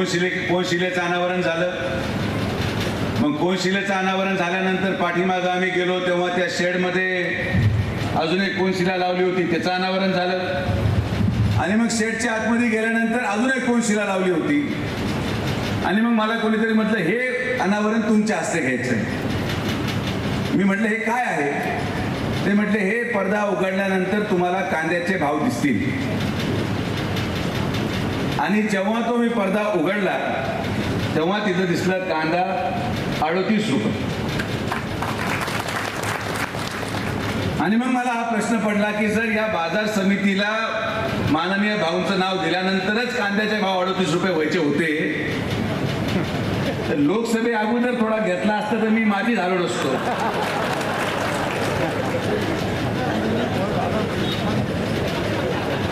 कोनशिले कोनशिलेचं अनावरण झालं. मग कोनशिलेचं अनावरण झाल्यानंतर पाठीमागं आम्ही गेलो तेव्हा त्या शेडमध्ये अजून एक कोनशिला लावली होती त्याचं अनावरण झालं. आणि मग शेडच्या आतमध्ये गेल्यानंतर अजून एक कोनशिला लावली होती. आणि मग मला कोणीतरी म्हटलं हे अनावरण तुमच्या हस्ते घ्यायचं आहे. मी म्हटलं हे काय आहे? ते म्हटले हे पडदा उघडल्यानंतर तुम्हाला कांद्याचे भाव दिसतील. आणि जेव्हा तो मी पडदा उघडला तेव्हा तिथं दिसलं कांदा अडोतीस रुपये. आणि मग मला हा प्रश्न पडला की सर या बाजार समितीला माननीय भाऊंचं नाव दिल्यानंतरच कांद्याचे भाव अडतीस रुपये व्हायचे होते. तर लोकसभे अगोदर थोडा घेतला असता तर मी माझी झालो नसतो.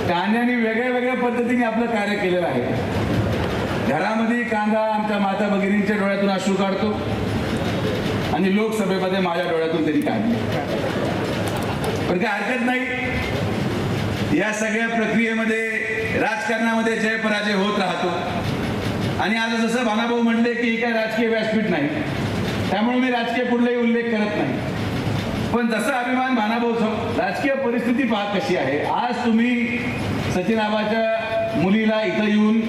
कांद्याने वेगळ्या वेगळ्या पद्धतीने आपलं कार्य केलेलं आहे. घरामध्ये कांदा आमच्या माता भगिनींच्या डोळ्यातून अश्रू काढतो आणि लोकसभेमध्ये माझ्या डोळ्यातून त्यांनी काढले पण काय हरकत नाही. या सगळ्या प्रक्रियेमध्ये राजकारणामध्ये जय पराजय होत राहतो. आणि आज जसं भानाभाऊ म्हणले की ही काय राजकीय व्यासपीठ नाही. त्यामुळे मी राजकीय कुठलाही उल्लेख करत नाही. पण जसं अभिमान भानाभाऊ राजकीय परिस्थिती पाहत कशी आहे आज तुम्ही सचिनाबाच्या मुलीला इथं येऊन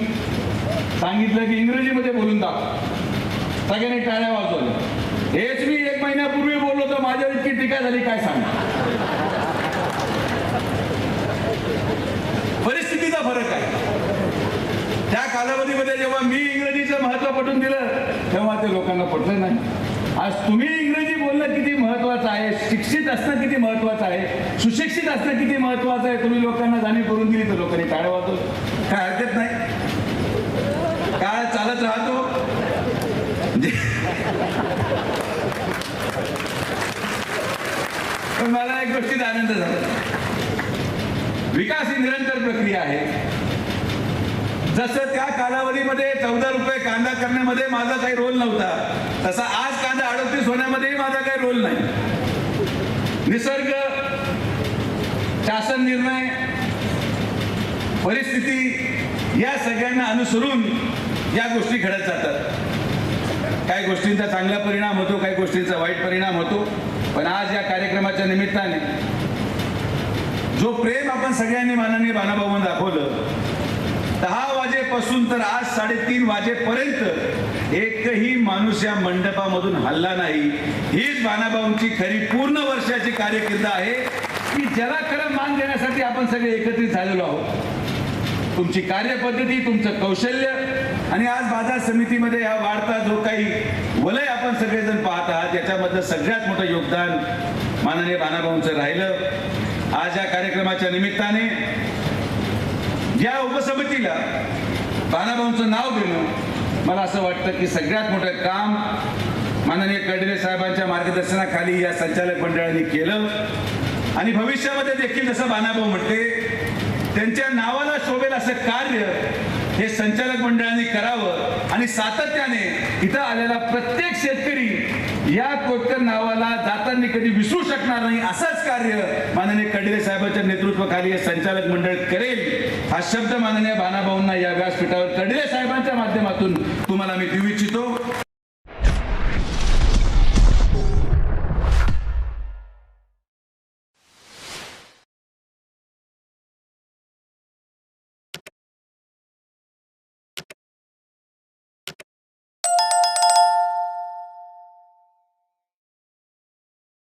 सांगितलं की इंग्रजीमध्ये बोलून दाखव. सगळ्यांनी टाळ्या वाजवल्या. हेच मी एक महिन्यापूर्वी बोललो तर माझ्यावर इतकी टीका झाली काय सांग? परिस्थितीचा फरक आहे. त्या कालावधीमध्ये जेव्हा मी इंग्रजीचं महत्त्व पटून दिलं तेव्हा ते लोकांना पटलं नाही. आज तुम्ही इंग्रजी बोलणं किती महत्वाचं आहे? शिक्षित असणं किती महत्वाचं आहे? सुशिक्षित असणं किती महत्वाचं आहे? तुम्ही लोकांना जाणीव करून दिली तर लोकांनी टाळ्या वाजवलं. काय हरकत नाही. काय चालत राहतो. म्हणजे पण मला एक गोष्टीचा आनंद झाला. विकास ही निरंतर प्रक्रिया आहे. जसं त्या कालावधीमध्ये चौदा रुपये कांदा करण्यामध्ये माझा काही रोल नव्हता तसा आज कांदा होण्यामध्येही माझा काही रोल नाही. निसर्ग शासन निर्णय परिस्थिती या सगळ्यांना अनुसरून या गोष्टी घडत जातात. काही गोष्टींचा चांगला परिणाम होतो काही गोष्टींचा वाईट परिणाम होतो. पण आज या कार्यक्रमाच्या निमित्ताने जो प्रेम आपण सगळ्यांनी माननीय बाणाभाऊन दाखवलं दहा वाजेपासून तर आज साडेतीन वाजेपर्यंत एकही माणूस या मंडपामधून हल्ला नाही. हीच बाणाभाऊंची खरी पूर्ण वर्षाची कार्यकिर्द आहे. की ज्याला खरं मान देण्यासाठी आपण सगळे एकत्रित झालेलो आहोत. तुमची कार्यपद्धती तुमचं कौशल्य आणि आज बाजार समितीमध्ये हा वाढता जो काही वलय आपण सगळेजण पाहत आहात याच्यामधलं सगळ्यात मोठं योगदान माननीय बाणाभाऊंचं राहिलं. आज या कार्यक्रमाच्या निमित्ताने या उपसमितीला बाणाभाऊंचं नाव देणं मला असं वाटतं की सगळ्यात मोठं काम माननीय कडले साहेबांच्या मार्गदर्शनाखाली या संचालक मंडळाने केलं. आणि भविष्यामध्ये देखील जसं बाणाभाऊ म्हणते त्यांच्या नावाला शोभेल असं कार्य हे संचालक मंडळाने करावं आणि सातत्याने इथं आलेला प्रत्येक शेतकरी या कोटकर नावाला जाताना कधी विसरू शकणार नाही असंच कार्य माननीय कडले साहेबांच्या नेतृत्वाखाली हे संचालक मंडळ करेल. हा शब्द माननीय बाणाभाऊंना या व्यासपीठावर कडले साहेबांच्या माध्यमातून तुम्हाला मी देऊ इच्छितो.